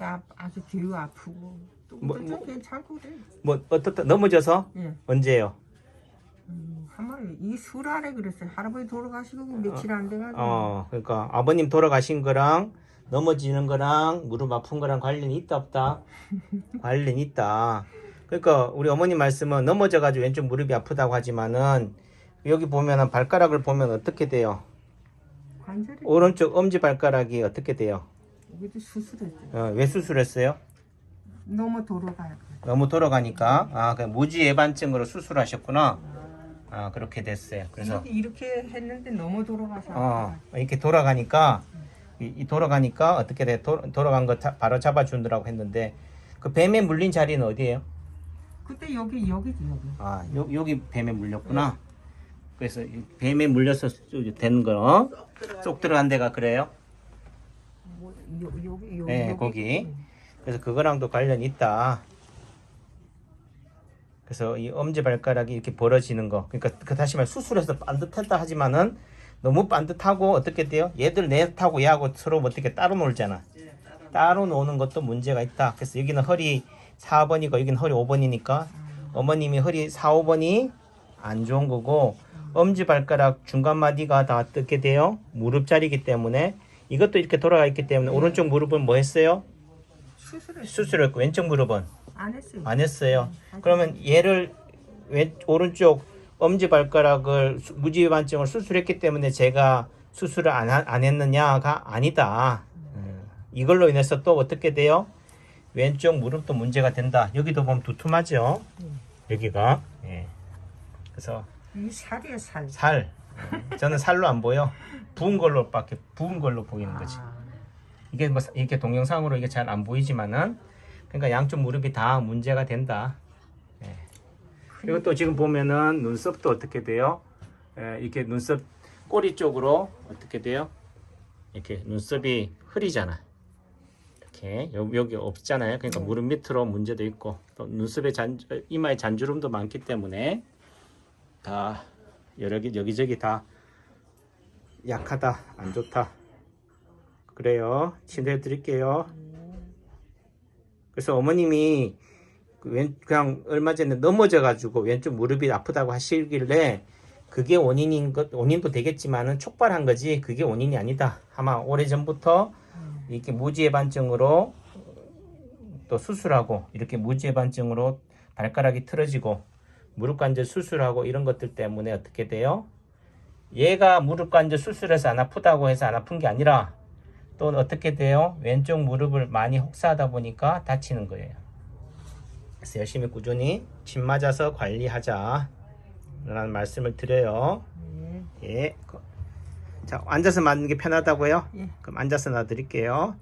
아, 아주 뒤로 아프고 또 뭐, 좀 뭐. 괜찮고 그래. 뭐 어떻다 넘어져서 예. 언제요? 음, 한번 이 술 아래 그랬어요. 할아버지 돌아가시고 며칠 안 돼가지고. 어 그러니까 아버님 돌아가신 거랑 넘어지는 거랑 무릎 아픈 거랑 관련이 있다 없다? 관련이 있다. 그러니까 우리 어머님 말씀은 넘어져 가지고 왼쪽 무릎이 아프다고 하지만은 여기 보면은 발가락을 보면 어떻게 돼요? 관절이 오른쪽 엄지 발가락이 어떻게 돼요? 여기도 수술했어요. 어, 왜 수술했어요? 너무 돌아가야 돼. 너무 돌아가니까 아, 그 무지 예반증으로 수술하셨구나. 아, 그렇게 됐어요. 그래서 이렇게, 이렇게 했는데 너무 돌아가서 어, 이렇게 돌아가니까 이, 이 돌아가니까 어떻게 돼? 도, 돌아간 거 자- 바로 잡아 주느라고 했는데 그 뱀에 물린 자리는 어디예요? 그때 여기 여기지 여기. 아, 요, 여기 뱀에 물렸구나. 그래서 이 뱀에 물려서 된 거, 쏙 들어간 데가 그래요? 뭐, 요, 여기 여기 네, 여기. 거기. 그래서 그거랑도 관련이 있다. 그래서 이 엄지 발가락이 이렇게 벌어지는 거. 그러니까 그 다시 말 수술해서 반듯했다 하지만은 너무 반듯하고 어떻게 돼요? 얘들 넷하고 얘하고 서로 어떻게 따로 놀잖아. 따로 노는 것도 문제가 있다. 그래서 여기는 허리 4번이고 여기는 허리 5번이니까 어머님이 허리 4, 5번이 안 좋은 거고 엄지 발가락 중간 마디가 다 어떻게 돼요? 무릎 자리이기 때문에 이것도 이렇게 돌아가 있기 때문에 오른쪽 무릎은 뭐 했어요? 수술했어. 수술했고 왼쪽 무릎은 안 했어요. 안 했어요. 그러면 얘를 왼 오른쪽 엄지 발가락을 수- 무지 반증을 수술했기 때문에 제가 수술을 안, 하- 안 했느냐가 아니다. 음, 이걸로 인해서 또 어떻게 돼요? 왼쪽 무릎도 문제가 된다. 여기도 보면 두툼하죠. 여기가. 예. 그래서 이 살이야 살. 살. 음, 저는 살로 안 보여. 부은 걸로밖에 부은 걸로 보이는 거지. 아, 이게 뭐 이렇게 동영상으로 이게 잘 안 보이지만은 그러니까 양쪽 무릎이 다 문제가 된다. 예. 그리고 또 지금 보면은 눈썹도 어떻게 돼요? 예, 이렇게 눈썹 꼬리 쪽으로 어떻게 돼요? 이렇게 눈썹이 흐리잖아. 이렇게 여기, 여기 없잖아요. 그러니까 네. 무릎 밑으로 문제도 있고 또 눈썹에 잔 이마에 잔주름도 많기 때문에 다 여러 개 여기저기 다 약하다 안 좋다. 그래요. 치료해 드릴게요. 그래서 어머님이 그 왼, 그냥 얼마 전에 넘어져 가지고 왼쪽 무릎이 아프다고 하시길래 그게 원인인 것 원인도 되겠지만은 촉발한 거지 그게 원인이 아니다. 아마 오래 전부터 이렇게 무지해반증으로 또 수술하고 이렇게 무지해반증으로 발가락이 틀어지고 무릎 관절 수술하고 이런 것들 때문에 어떻게 돼요? 얘가 무릎 관절 수술해서 안 아프다고 해서 안 아픈 게 아니라 또 어떻게 돼요? 왼쪽 무릎을 많이 혹사하다 보니까 다치는 거예요. 그래서 열심히 꾸준히 침 맞아서 관리하자. 라는 말씀을 드려요. 네. 예. 자, 앉아서 맞는 게 편하다고요? 예. 그럼 앉아서 놔드릴게요.